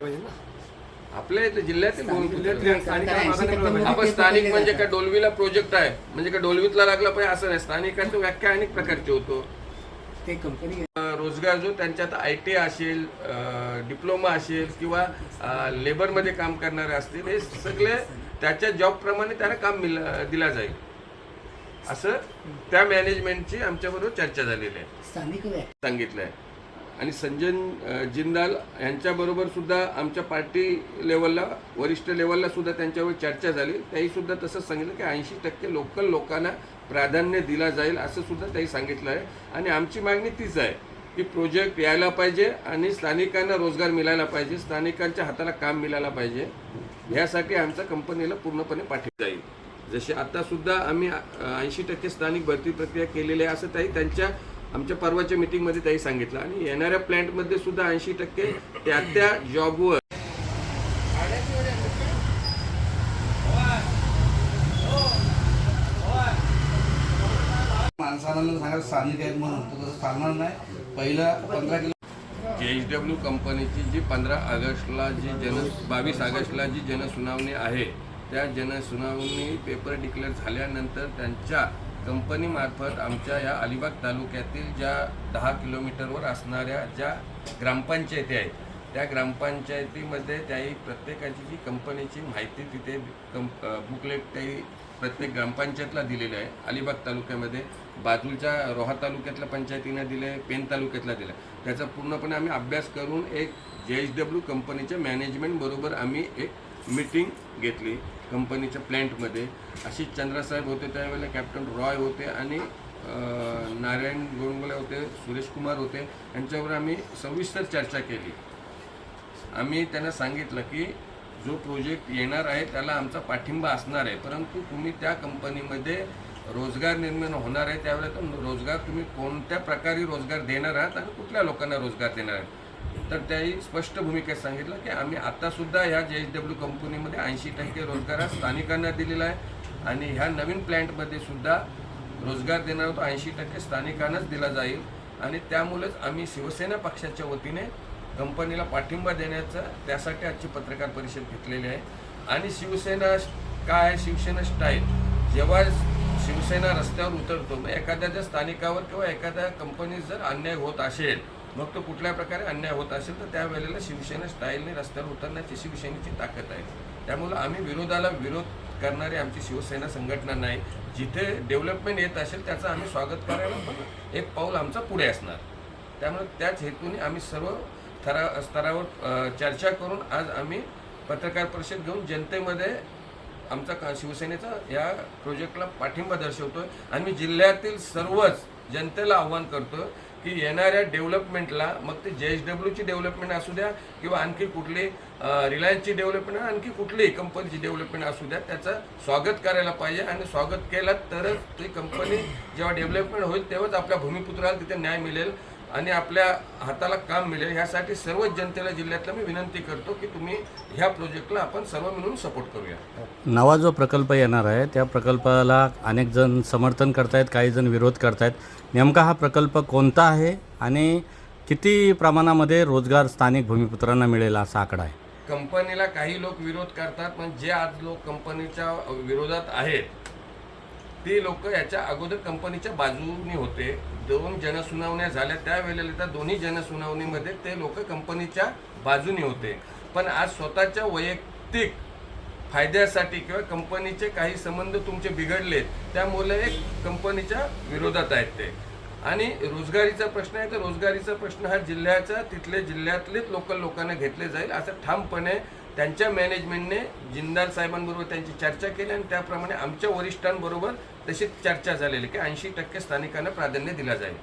आपल्या इथे जिल्ह्यातील. आपण स्थानिक म्हणजे का डोलवीला प्रोजेक्ट आहे. म्हणजे का डोलवीतला लागला पाहिजे असं नाही. स्थानिकांची व्याख्या अनेक प्रकारची होतो. ते कंपनी रोजगार जो त्यांच्यात आय टी असेल डिप्लोमा असेल किंवा लेबरमध्ये काम करणारे असतील हे सगळे त्याच्या जॉबप्रमाणे त्यांना काम दिला जाईल. असं त्या मॅनेजमेंटची आमच्याबरोबर चर्चा झालेली आहे. सांगितलं आहे आणि संजय जिंदाल यांच्याबरोबर सुद्धा आमच्या पार्टी लेवलला वरिष्ठ लेवलला सुद्धा त्यांच्यावर चर्चा झाली. त्याही सुद्धा तसंच सांगितलं की ऐंशी टक्के लोकल लोकांना प्राधान्य दिला जाईल असं सुद्धा त्यांनी सांगितलं आहे. आणि आमची मागणी तीच आहे की प्रोजेक्ट यायला पाहिजे आणि स्थानिकांना रोजगार मिळायला पाहिजे स्थानिकांच्या हाताला काम मिळायला पाहिजे. यासाठी आमच्या कंपनीला पूर्णपणे पाठिंबा जाईल. जसे आतासुद्धा आम्ही ऐंशी टक्के स्थानिक भरती प्रक्रिया केलेली आहे असं त्याही त्यांच्या आमच्या परवाच्या मीटिंगमध्ये त्याही सांगितलं. आणि येणाऱ्या प्लॅन्टमध्ये सुद्धा ऐंशी टक्के त्या त्या जॉबवर माणसाला सांगा स्थानिक आहेत म्हणून. तसं चालणार नाही. पहिलं पंधरा किलो जे एच डब्ल्यू कंपनीची जी पंधरा ऑगस्टला जी जन बावीस ऑगस्टला जी जनसुनावणी आहे त्या जनसुनावणी पेपर डिक्लेअर झाल्यानंतर त्यांच्या कंपनीमार्फत आमच्या या अलिबाग तालुक्यातील ज्या दहा किलोमीटरवर असणाऱ्या ज्या ग्रामपंचायती आहेत त्या ग्रामपंचायतीमध्ये त्याही प्रत्येकाची जी कंपनीची माहिती तिथे कं बुकलेट काही प्रत्येक ग्रामपंचायतला दिलेलं आहे. अलिबाग तालुक्यामध्ये बाजूच्या रोहा तालुक्यातल्या पंचायतीनं दिलं आहे पेन तालुक्यातला दिलं. आहे त्याचा पूर्णपणे आम्ही अभ्यास करून एक जे एच डब्ल्यू कंपनीच्या मॅनेजमेंटबरोबर आम्ही एक मीटिंग घेतली कंपनीच्या प्लॅन्टमध्ये अशी चंद्रासाहेब होते त्यावेळेला कॅप्टन रॉय होते आणि नारायण गोंडगोले होते सुरेश कुमार होते. यांच्यावर आम्ही सविस्तर चर्चा केली. आम्ही त्यांना सांगितलं की जो प्रोजेक्ट येणार आहे त्याला आमचा पाठिंबा असणार आहे. परंतु तुम्ही त्या कंपनीमध्ये रोजगार निर्माण होणार आहे. त्यावेळेला रोजगार तुम्ही कोणत्या प्रकारे रोजगार देणार आहात आणि कुठल्या लोकांना रोजगार देणार आहात? तर त्याही स्पष्ट भूमिकेत सांगितलं की आम्ही आत्तासुद्धा ह्या जे एच डब्ल्यू कंपनीमध्ये ऐंशी टक्के रोजगार स्थानिकांना दिलेला आहे. आणि ह्या नवीन प्लॅन्टमध्ये सुद्धा रोजगार देणार तो ऐंशी टक्के स्थानिकांनाच दिला जाईल. आणि त्यामुळेच आम्ही शिवसेना पक्षाच्या वतीने कंपनीला पाठिंबा देण्याचा त्यासाठी आजची पत्रकार परिषद घेतलेली आहे. आणि शिवसेना काय शिवसेना स्टाईल. जेव्हा शिवसेना रस्त्यावर उतरतो मग एखाद्या ज्या स्थानिकावर किंवा एखाद्या कंपनीत जर अन्याय होत असेल मग तो कुठल्या प्रकारे अन्याय होत असेल तर त्यावेळेला शिवसेना स्टाईलने रस्त्यावर उतरण्याची शिवसेनेची ताकद आहे. त्यामुळं आम्ही विरोधाला विरोध करणारी आमची शिवसेना संघटना नाही. जिथे डेव्हलपमेंट येत असेल त्याचं आम्ही स्वागत करायला पण एक पाऊल आमचा पुढे असणार. त्यामुळे त्याच हेतूने आम्ही सर्व थरा स्तरावर चर्चा करून आज आम्ही पत्रकार परिषद घेऊन जनतेमध्ये आमचा शिवसेनेचा या प्रोजेक्टला पाठिंबा दर्शवतोय. आणि मी जिल्ह्यातील सर्वच जनतेला आव्हान करतो की येणाऱ्या डेव्हलपमेंटला मग ते जे एच डब्ल्यूची डेव्हलपमेंट असू द्या किंवा आणखी कुठली रिलायन्सची डेव्हलपमेंट आणखी कुठलीही कंपनीची डेव्हलपमेंट असू द्या त्याचं स्वागत करायला पाहिजे आणि स्वागत केलं तरच ती कंपनी जेव्हा डेव्हलपमेंट होईल तेव्हाच आपल्या भूमिपुत्राला तिथे न्याय मिळेल. आणि आपल्या हाताला काम मिळेल ह्यासाठी सर्वच जनतेला जिल्ह्यातला मी विनंती करतो की तुम्ही ह्या प्रोजेक्टला आपण सर्व मिळून सपोर्ट करूया. नवा जो प्रकल्प येणार आहे त्या प्रकल्पाला अनेक जण समर्थन करतायत काही जण विरोध करतायत. नेमका हा प्रकल्प कोणता आहे आणि किती प्रमाणामध्ये रोजगार स्थानिक भूमिपुत्रांना मिळेल असा आकडा आहे? कंपनीला काही लोक विरोध करतात पण जे आज लोक कंपनीच्या विरोधात आहेत ती लोक याच्या अगोदर कंपनीच्या बाजूने होते. दोन जनसुनावण्या झाल्या. त्यावेळेला त्या दोन्ही जनसुनावणीमध्ये ते लोक कंपनीच्या बाजूने होते. पण आज स्वतःच्या वैयक्तिक फायद्यासाठी किंवा कंपनीचे काही संबंध तुमचे बिघडलेत त्यामुळे एक कंपनीच्या विरोधात आहेत ते. आणि रोजगारीचा प्रश्न आहे तर रोजगारीचा प्रश्न हा जिल्ह्याचा तिथले जिल्ह्यातलेच लोकल लोकांना घेतले जाईल असं ठामपणे त्यांच्या मॅनेजमेंटने जिंदाल साहेबांबरोबर त्यांची चर्चा केली आणि त्याप्रमाणे आमच्या वरिष्ठांबरोबर तशी चर्चा झालेली की ऐंशी टक्के स्थानिकांना प्राधान्य दिला जाईल.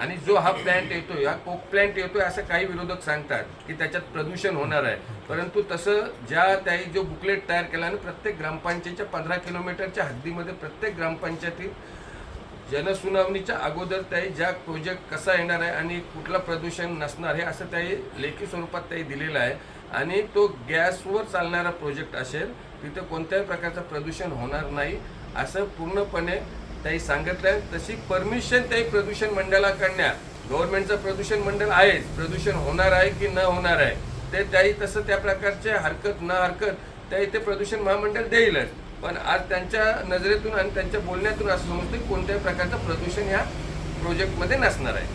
आणि जो हा प्लॅन्ट येतोय हा कोक प्लॅन्ट येतोय असं काही विरोधक सांगतात की त्याच्यात प्रदूषण होणार आहे. परंतु तसं ज्या त्याही जो बुकलेट तयार केला आणि प्रत्येक ग्रामपंचायतच्या पंधरा किलोमीटरच्या हद्दीमध्ये प्रत्येक ग्रामपंचायतीत जनसुनावणीच्या अगोदर त्याही ज्या प्रोजेक्ट कसा येणार आहे आणि कुठलं प्रदूषण नसणार हे असं त्याही लेखी स्वरूपात त्याही दिलेलं आहे. आणि तो गॅसवर चालणारा प्रोजेक्ट असेल तिथं कोणत्याही प्रकारचं प्रदूषण होणार नाही असं पूर्णपणे त्याही सांगितलं आहे. तशी परमिशन त्याही प्रदूषण मंडळाकडण्या गव्हर्नमेंटचं प्रदूषण मंडळ आहेच प्रदूषण होणार आहे की न होणार आहे ते त्याही तसं त्या प्रकारचे हरकत न हरकत त्या इथे प्रदूषण महामंडळ देईलच. पण आज त्यांच्या नजरेतून आणि त्यांच्या बोलण्यातून असं समजतं की कोणत्याही प्रकारचं प्रदूषण या प्रोजेक्टमध्ये नसणार आहे.